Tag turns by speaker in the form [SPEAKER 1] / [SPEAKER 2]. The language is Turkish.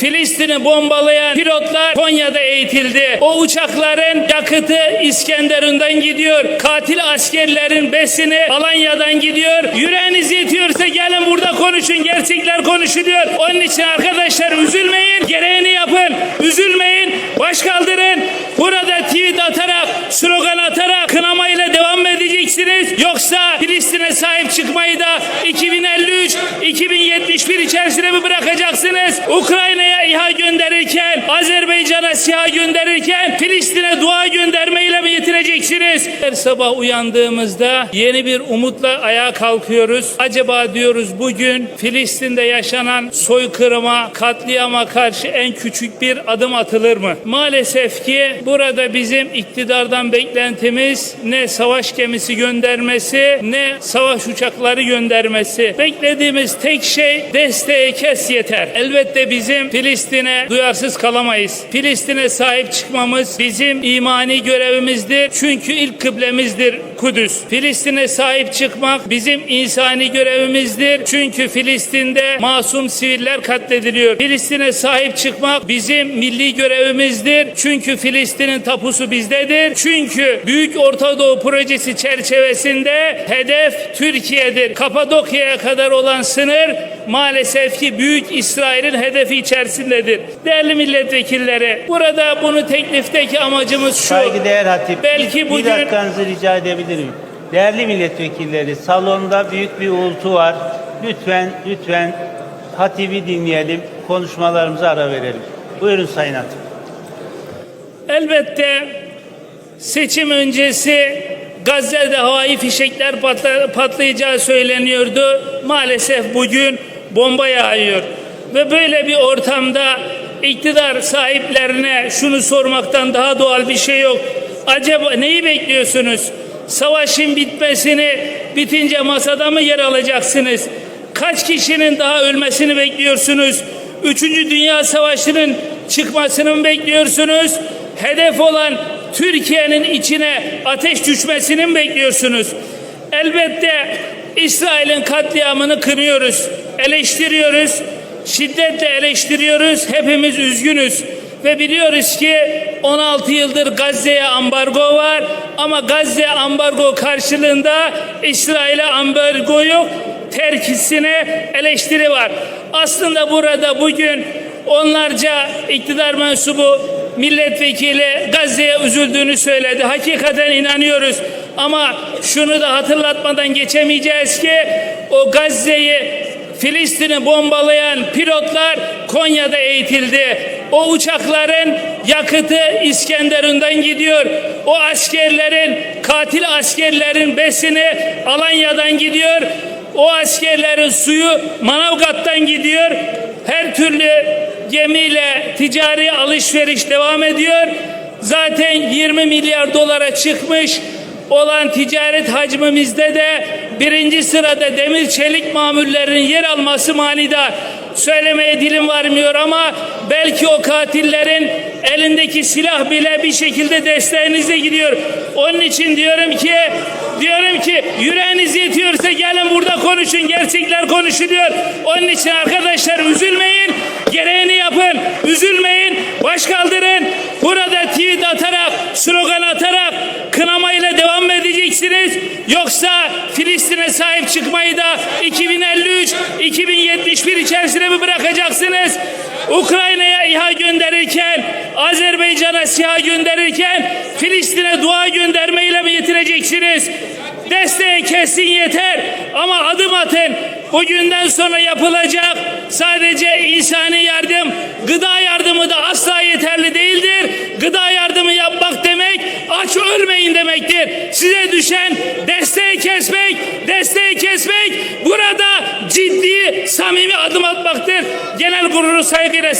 [SPEAKER 1] Filistin'i bombalayan pilotlar Konya'da eğitildi. O uçakların yakıtı İskenderun'dan gidiyor. Katil askerlerin besini Alanya'dan gidiyor. Yüreğiniz yetiyorsa gelin burada konuşun. Gerçekler konuşuluyor. Onun için arkadaşlar üzülmeyin. Gereğini yapın. Üzülmeyin. Baş kaldırın. Burada tweet atarak, slogan atarak kınamayla devam edeceksiniz? Yoksa Filistin'e sahip çıkmayı da 2053, 2071 içerisine mi bırakacaksınız? Ukrayna'ya İHA gönderirken, Azerbaycan'a SİHA gönderirken Filistin'e dua göndermeyle mi yetineceksiniz? Her sabah uyandığımızda yeni bir umutla ayağa kalkıyoruz. Acaba diyoruz bugün Filistin'de yaşanan soykırıma, katliama karşı en küçük bir adım atılır mı? Maalesef ki burada bizim iktidardan beklentimiz ne savaş gemisi göndermesi ne savaş uçakları göndermesi. Beklediğimiz tek şey desteği kes yeter. Elbette bizim Filistin'e duyarsız kalamayız. Filistin'e sahip çıkmamız bizim imani görevimizdir. Çünkü ilk kıblemizdir Kudüs. Filistin'e sahip çıkmak bizim insani görevimizdir. Çünkü Filistin'de masum siviller katlediliyor. Filistin'e sahip çıkmak bizim milli görevimizdir. Çünkü Filistin'in tapusu bizdedir. Çünkü Büyük Orta Doğu projesi çerçevesinde hedef Türkiye'dir. Kapadokya'ya kadar olan sınır maalesef ki Büyük İsrail'in hedefi içerisindedir. Değerli milletvekilleri, burada bunu teklifteki amacımız şu.
[SPEAKER 2] Saygıdeğer hatip.
[SPEAKER 1] Belki
[SPEAKER 2] bir,
[SPEAKER 1] bugün-
[SPEAKER 2] bir dakikanızı rica edebilirim. Değerli milletvekilleri, salonda büyük bir uğultu var. Lütfen, lütfen hatibi dinleyelim, konuşmalarımıza ara verelim. Buyurun Sayın Hatip.
[SPEAKER 1] Elbette seçim öncesi Gazze'de havai fişekler patla- patlayacağı söyleniyordu. Maalesef bugün bomba yağıyor. Ve böyle bir ortamda iktidar sahiplerine şunu sormaktan daha doğal bir şey yok. Acaba neyi bekliyorsunuz? Savaşın bitmesini bitince masada mı yer alacaksınız? Kaç kişinin daha ölmesini bekliyorsunuz? Üçüncü Dünya Savaşı'nın çıkmasını mı bekliyorsunuz? Hedef olan Türkiye'nin içine ateş düşmesini mi bekliyorsunuz? Elbette İsrail'in katliamını kınıyoruz, eleştiriyoruz, şiddetle eleştiriyoruz, hepimiz üzgünüz. Ve biliyoruz ki 16 yıldır Gazze'ye ambargo var ama Gazze ambargo karşılığında İsrail'e ambargo yok terkisine eleştiri var. Aslında burada bugün onlarca iktidar mensubu milletvekili Gazze'ye üzüldüğünü söyledi. Hakikaten inanıyoruz. Ama şunu da hatırlatmadan geçemeyeceğiz ki o Gazze'yi Filistin'i bombalayan pilotlar Konya'da eğitildi. O uçakların yakıtı İskenderun'dan gidiyor. O askerlerin, katil askerlerin besini Alanya'dan gidiyor. O askerlerin suyu Manavgat'tan gidiyor. Her türlü gemiyle ticari alışveriş devam ediyor. Zaten 20 milyar dolara çıkmış olan ticaret hacmimizde de birinci sırada demir çelik mamullerin yer alması manidar. Söylemeye dilim varmıyor ama belki o katillerin elindeki silah bile bir şekilde desteğinize gidiyor. Onun için diyorum ki diyorum ki yüreğiniz yetiyorsa gelin burada konuşun. Gerçekler konuşuluyor. Onun için arkadaşlar üzülmeyin. Gereğini yapın. Üzülmeyin. Baş kaldırın. Burada tweet atarak, slogan atarak edeceksiniz? Yoksa Filistin'e sahip çıkmayı da 2053, 2071 içerisine mi bırakacaksınız? Ukrayna'ya İHA gönderirken, Azerbaycan'a SİHA gönderirken Filistin'e dua göndermeyle mi yetineceksiniz? Desteği kesin yeter ama adım atın. Bugünden sonra yapılacak sadece insani yardım, gıda yardımı da asla yeterli değildir. Gıda yardımı yapmak demek aç ölmeyin demektir. Size düşen desteği kesmek, desteği kesmek burada ciddi, samimi adım atmaktır. Genel kurulu saygıyla